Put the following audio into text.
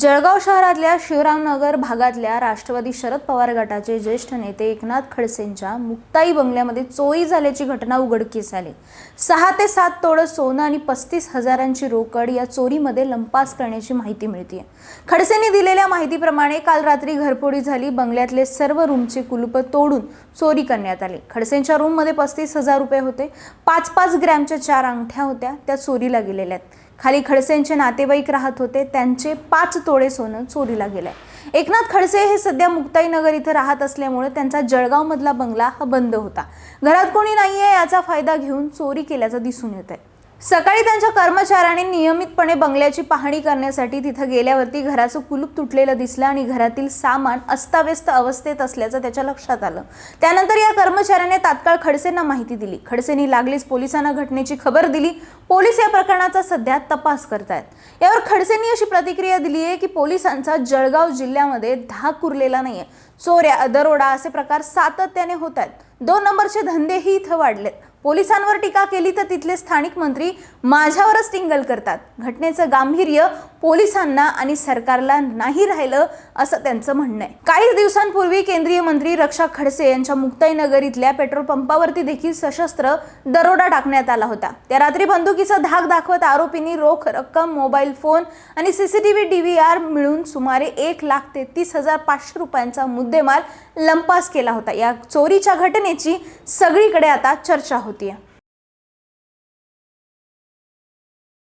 जळगाव शहरातल्या शिवरामनगर भागातल्या राष्ट्रवादी शरद पवार गटाचे ज्येष्ठ नेते एकनाथ खडसेंच्या मुक्ताई बंगल्यामध्ये चोरी झाल्याची घटना उघडकीस आली. सहा ते सात तोडं सोनं आणि पस्तीस हजारांची रोकड या चोरीमध्ये लंपास करण्याची माहिती मिळते खडसेंनी दिलेल्या माहितीप्रमाणे काल रात्री घरफोडी झाली. बंगल्यातले सर्व रूमचे कुलूप तोडून चोरी करण्यात आली. खडसेंच्या रूममध्ये पस्तीस हजार रुपये होते. पाच पाच ग्रॅमच्या चार अंगठ्या होत्या. त्या चोरीला गेलेल्या आहेत. खाली खडसेंचे नातेवाईक राहत होते. त्यांचे पाच तोडे सोनं चोरीला गेलंय एकनाथ खडसे हे सध्या मुक्ताईनगर इथं राहत असल्यामुळे त्यांचा जळगावमधला बंगला हा बंद होता. घरात कोणी नाहीये याचा फायदा घेऊन चोरी केल्याचं दिसून येत आहे सकाळी त्यांच्या कर्मचाऱ्यांनी नियमितपणे बंगल्याची पाहणी करण्यासाठी तिथं गेल्यावरती घराचं कुलूप तुटलेलं दिसलं आणि घरातील सामान अस्ताव्यस्त अवस्थेत असल्याचं त्याच्या लक्षात आलं. त्यानंतर या कर्मचाऱ्याने तात्काळ खडसेंना माहिती दिली. खडसेंनी लागलीच पोलिसांना घटनेची खबर दिली. पोलीस या प्रकरणाचा सध्या तपास करतायत. यावर खडसेंनी अशी प्रतिक्रिया दिली आहे की पोलिसांचा जळगाव जिल्ह्यामध्ये धाक उरलेला नाहीये. चोऱ्या दरोडा असे प्रकार सातत्याने होत आहेत दोन नंबरचे धंदेही इथं वाढलेत. पोलिसांवर टीका केली तर तिथले स्थानिक मंत्री माझ्यावरच टिंगल करतात. घटनेचं गांभीर्य पोलिसांना आणि सरकारला नाही राहिलं असं त्यांचं म्हणणं आहे. काही दिवसांपूर्वी केंद्रीय मंत्री रक्षा खडसे यांच्या मुक्ताईनगर इथल्या पेट्रोल पंपावरती देखील सशस्त्र दरोडा टाकण्यात आला होता. त्या रात्री बंदुकीचा धाक दाखवत आरोपींनी रोख रक्कम मोबाईल फोन आणि सीसीटीव्ही डीव्हीआर मिळून सुमारे एक लाख तेहतीस हजार पाचशे रुपयांचा मुद्देमाल लंपास केला होता. या चोरीच्या घटनेची सगळीकडे आता चर्चा होती होतीये